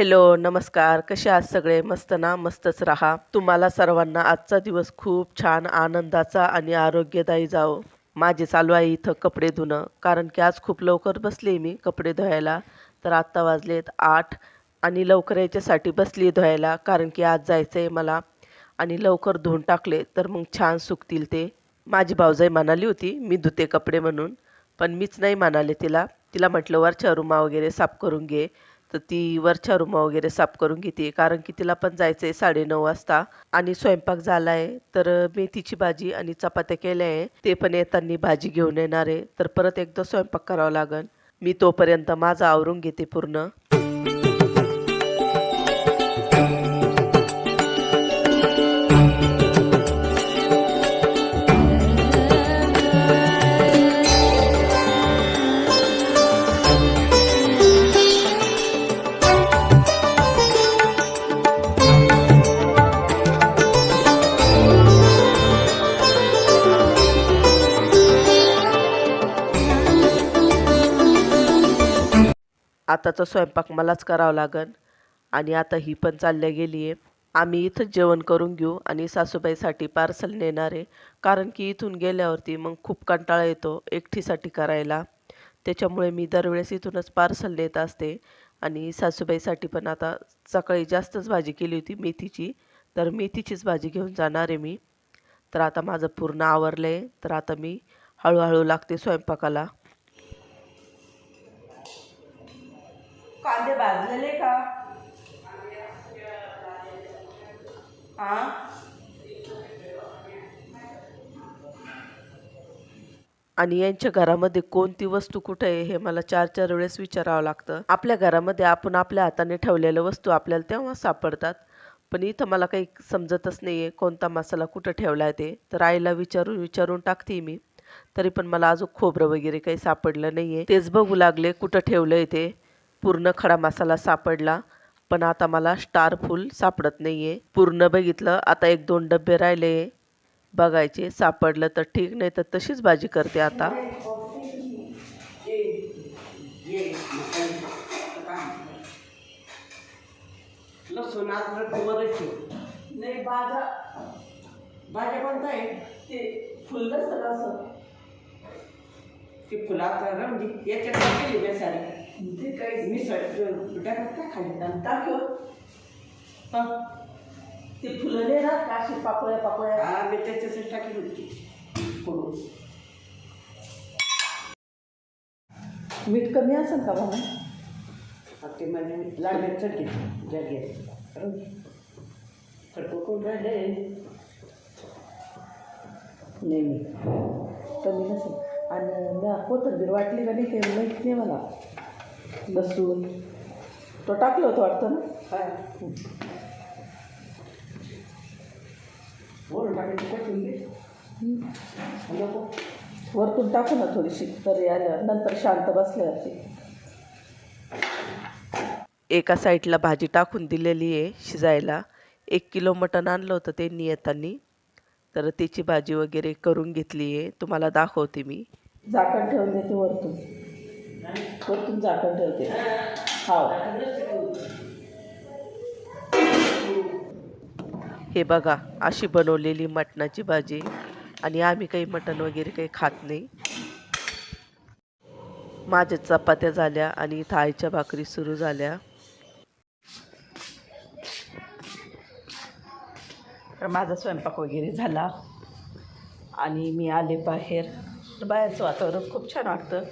Hello नमस्कार. कसे आहात सगळे? मस्त ना? मस्तच राहा. तुम्हाला सर्वांना आजचा दिवस खूप छान आनंदाचा आणि आरोग्यदायी जावो. माझे चालू आहे इथं कपडे धुणं. कारण की आज खूप लवकर बसले मी कपडे धुवायला. तर आत्ता वाजलेत आठ आणि लवकर याच्यासाठी बसली धुवायला. कारण की आज जायचं आहे मला. आणि लवकर धुवून टाकले तर मग छान सुकतील ते. माझी भाऊजाई म्हणाली होती मी धुते कपडे म्हणून. पण मीच नाही म्हणाले तिला. तिला म्हटलं वरच्या रुमा वगैरे साफ करून घे. तर ती वरच्या रुमा वगैरे साफ करून घेते. कारण की तिला पण जायचं आहे साडेनऊ वाजता. आणि स्वयंपाक झाला आहे तर मेथीची भाजी आणि चपात्या केल्या आहे. ते पण येताना भाजी घेऊन येणार आहे. तर परत एकदा स्वयंपाक करावा लागेल मी तोपर्यंत माझा आवरून घेते पूर्ण. आताचा स्वयंपाक मलाच करावा लागन. आणि आता ही पण चालल्या गेली आहे आम्ही इथं जेवण करून घेऊ आणि सासूबाईसाठी पार्सल नेणार आहे. कारण की इथून गेल्यावरती मग खूप कंटाळा येतो एकटीसाठी करायला. त्याच्यामुळे मी दरवेळेस इथूनच पार्सल नेत असते. आणि सासूबाईसाठी पण आता सकाळी जास्तच भाजी केली होती मेथीची. तर मेथीचीच भाजी घेऊन जाणार आहे मी. तर आता माझं पूर्ण आवरलं आहे तर आता मी हळूहळू लागते स्वयंपाकाला. कांदे भाजलेले का? हा आणि यांच्या घरामध्ये कोणती वस्तू कुठे आहे हे मला चार चार वेळेस विचारावं लागतं. आपल्या घरामध्ये आपण आपल्या हाताने ठेवलेल्या वस्तू आपल्याला तेव्हा सापडतात. पण इथं मला काही समजतच नाही आहे कोणता मसाला कुठं ठेवला आहे ते. तर आईला विचारून विचारून टाकते मी. तरी पण मला अजून खोबरं वगैरे काही सापडलं नाही आहे तेच बघू लागले कुठं ठेवलं आहे ते. पूर्ण खडा मसाला सापडला पण आता मला स्टार फूल सापडत नाही आहे पूर्ण बघितलं आता एक दोन डबे राहिले. बघायचे सापडलं तर ठीक नाही तर तशीच भाजी करते आता. लसूण अद्रक नाही भाज्या भाज्या कोणता आहे ते फुल असं. ती फुलात रंगी याच्यात टाकली मी सारी ते काही मिसळ टाकत काय खाली टाकलं ते फुलं नाही राहत का? अशी पाकळ्या पाकळ्या? हा मी त्याच्यासाठी टाकली होती. फोडून मीठ कमी असेल का आता ते माझे लागले चटणी जागे खडको कोण राहिले? नाही मी कमी नसेल. आणि मी कोथिंबीर वाटली का नाही ते माहीत नाही मला. लसूण तो टाकलं होतं वाटतं ना? वरून टाकायची कोथिंबीर नको वरतून टाकू ना थोडीशी तरी आलं नंतर शांत बसल्यावरती. एका साईडला भाजी टाकून दिलेली आहे शिजायला. एक किलो मटण आणलं होतं त्यांनी येताना. तर त्याची भाजी वगैरे करून घेतली आहे. तुम्हाला दाखवते मी. झाकण ठेवून देते वरतून. वरतून झाकण ठेवते. हो हे बघा अशी बनवलेली मटणाची भाजी. आणि आम्ही काही मटण वगैरे काही खात नाही. माझ्या चपात्या झाल्या आणि थाळीच्या भाकरी सुरू झाल्या. तर माझा स्वयंपाक वगैरे झाला. आणि मी आले बाहेर. बाहेरचं वातावरण. खूप छान वाटतं.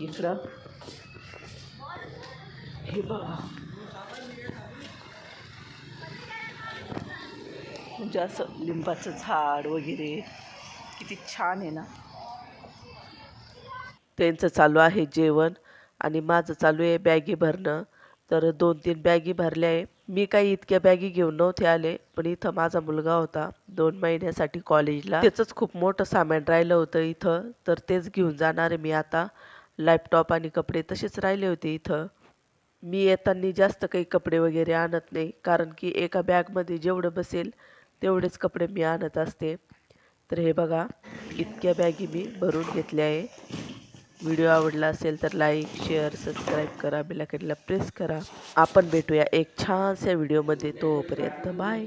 इकडं. हे बघा. म्हणजे असं लिंबाचं झाड वगैरे. किती छान आहे ना. त्यांचं चालू आहे जेवण आणि माझं चालू आहे बॅगी भरणं. तर दोन तीन बॅगी भरल्या आहे. मी काही इतक्या बॅगी घेऊन नव्हते आले पण इथं माझा मुलगा होता. दोन महिन्यासाठी कॉलेजला. त्याचंच खूप मोठं सामान राहिलं होतं इथं. तर तेच घेऊन जाणार आहे मी आता. लॅपटॉप आणि कपडे तसेच राहिले होते इथं. मी येताना जास्त काही कपडे वगैरे आणत नाही कारण की एका बॅगमध्ये जेवढं बसेल तेवढेच कपडे मी आणत असते. तर हे बघा इतक्या बॅगी मी भरून घेतल्या आहे. व्हिडिओ आवडला असेल तर लाईक शेअर सबस्क्राईब करा बेलाकडला प्रेस करा. आपण भेटूया एक छानशा व्हिडिओमध्ये तोपर्यंत. बाय.